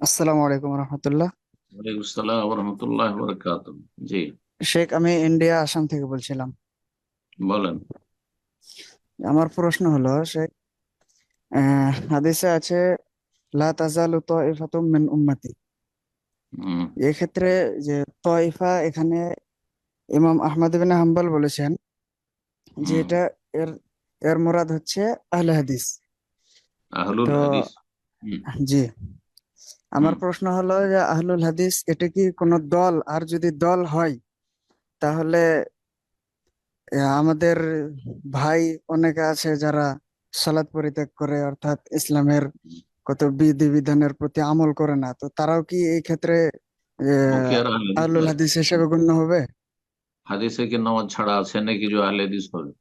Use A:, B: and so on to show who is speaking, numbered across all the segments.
A: আসসালামু আলাইকুম রহমতুল্লাহ।
B: ওয়ালাইকুম আসসালাম রহমতুল্লাহ জি।
A: শেখ আমি ইন্ডিয়া আসাম থেকে বলছিলাম।
B: বলেন।
A: আমার প্রশ্ন হলো শেখ হাদিসে আছে লা তাজালু তাইফাতুম মিন উম্মতি। এক্ষেত্রে যে তয়ফা এখানে ইমাম আহমদ বিন হাম্বল বলেছেন যে এটা এর এর মুরাদ হচ্ছে আহলে হাদিস।
B: আহলুল
A: তো
B: হাদিস।
A: জি। আমার প্রশ্ন হলো যে আহলুল হাদিস এটা কি কোনো দল? আর যদি দল হয় তাহলে আমাদের ভাই অনেকে আছে যারা সালাত পরিত্যাগ করে অর্থাৎ ইসলামের কত বিধি বিধানের প্রতি আমল করে না। তো তারাও কি এই ক্ষেত্রে আহলুল হাদিস হিসেবে গণ্য হবে?
B: হাদিসে কি নামাজ ছাড়া আছে নাকি যে আহলে হাদিস হবে?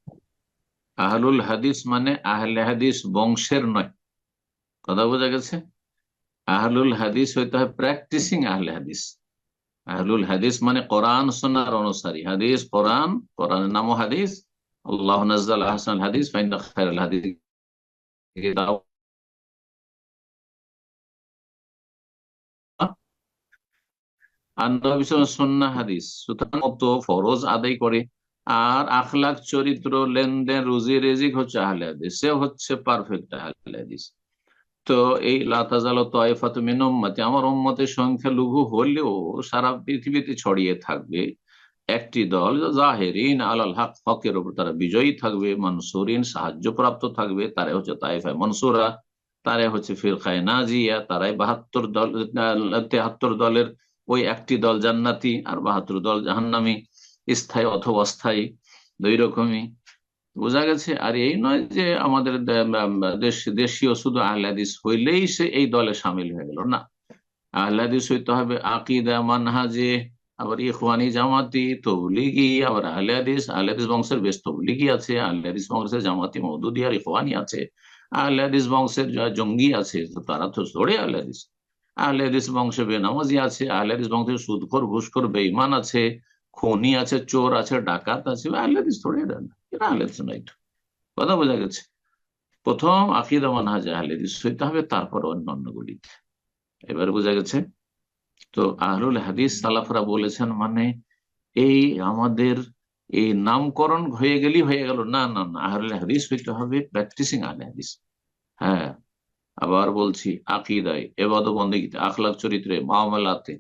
B: আহলুল হাদিস মানে আহলে হাদিস বংশের নয়। কথা বোঝা গেছে? আহলুল হাদিস হইতে হয় প্র্যাকটিসিং আহলে হাদিস। আহলুল হাদিস মানে কোরআন সন্ন্যার অনুসারী। হাদিস, কোরআন, কোরআনের নামও হাদিস। আল্লাহ নাজ্জাল আহসান হাদিস হাদিস। আর চরিত্র, লেনদেন, রুজি, রেজিক হচ্ছে আহলে হাদিস। সে হচ্ছে পারফেক্ট আহলে হাদিস। তো এই লাতাজাল তয়ফাত মিন উম্মতি, আমার উম্মতের সংখ্যা লঘু হলেও সারা পৃথিবীতে ছড়িয়ে থাকবে। একটি দল, জাহেরিন আলাল হক, হকের উপর তারা বিজয়ী থাকবে, মনসুরিন সাহায্য প্রাপ্ত থাকবে তারা হচ্ছে তাইফায় মনসুরা তারা হচ্ছে ফিরকায় নাজিয়া, তারাই বাহাত্তর দল তেহাত্তর দলের ওই একটি দল জান্নাতি আর বাহাত্তর দল জাহান্নামি, স্থায়ী অথবা অস্থায়ী, দুই রকমই। বোঝা গেছে, আর এই নয় যে আমাদের দেশীয় শুধু আহলাদিস হইলেই সে এই দলে সামিল হয়ে গেল, না। আহলাদিস হইতে হবে আকিদা, মানহাজে, আবার ইখওয়ানি জামাতি, তবলিগি, আবার আহলে হাদিস আহলে হাদিস বংশের বেশ তবলিগি আছে আহলে হাদিস বংশের জামাতি মৌদুদি আর ইখওয়ানি আছে আহলে হাদিস বংশের জঙ্গি আছে, তারা তো ধরে আহলে হাদিস আহলে হাদিস বংশে বেনামাজি আছে আহলে হাদিস বংশে সুদখোর, ঘুষখোর বেইমান আছে, খনি আছে, চোর আছে, ডাকাত আছে আহলে হাদিস ধরে দেন এরা আহলে নয় কথা বোঝা গেছে। প্রথম আকিদা মানহাজ আহলে হইতে হবে তারপর অন্যান্য গুলিতে। এবার বোঝা গেছে তো আহলুল হাদিস সালাফরা বলেছেন মানে এই আমাদের এই নামকরণ হয়ে গেলেই হয়ে গেল। না না না আহলুল হাদিস হইতে হবে প্র্যাকটিসিং আহলে হাদিস। হ্যাঁ আবার বলছি আকিদায় এবাদ বন্দীতে আখলাক চরিত্রে মামলাতে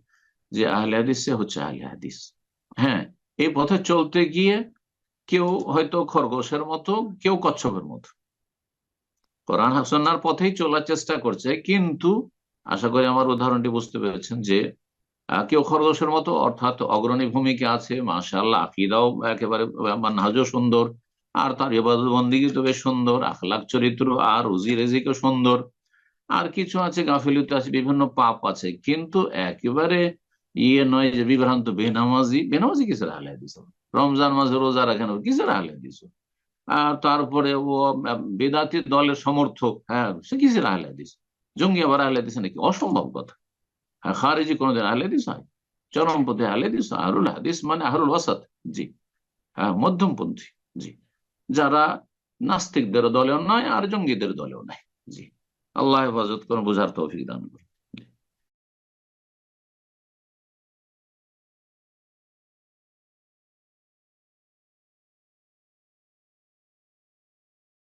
B: যে আহলে হাদিস সে হচ্ছে আহলে হাদিস। হ্যাঁ এই পথে চলতে গিয়ে কেউ হয়তো খরগোশের মতো, কেউ কচ্ছপের মতো। কোরআন হাসনার পথেই চলার চেষ্টা করছে, কিন্তু আশা করি আমার উদাহরণটি বুঝতে পেরেছেন যে কেউ খরগোশের মতো, অর্থাৎ অগ্রণী ভূমিকা আছে মাশাল্লাহ আকিদাও একেবারে মানহাজও সুন্দর, আর তার ইবাদতবন্দি তো বেশ সুন্দর, আখলাক চরিত্র, আর রুজি রেজিকও সুন্দর, আর কিছু আছে, গাফিলিতে আছে, বিভিন্ন পাপ আছে, কিন্তু একেবারে ইয়ে নয় যে বিভ্রান্ত, বেনামাজি বেনামাজি কিসের আহলে দিস রমজান মাসে রোজা রাখেন কিসের আহলে দিস আর তারপরে ও বেদাতি দলের সমর্থক হ্যাঁ সে কিসের আহলে দিস জঙ্গি আবার আহলে দিস নাকি? অসম্ভব কথা। হ্যাঁ খারিজি কোনোদিন আহলে দিস হয়? চরমপন্থী আহলে দিস আহরুল হাদিস মানে আহরুল ওয়াসাদ জি। হ্যাঁ মধ্যমপন্থী, জি। যারা নাস্তিকদের দলেও নয় আর জঙ্গিদের দলেও নাই জি। আল্লাহ হেফাজত করে বোঝার তৌফিক দান করে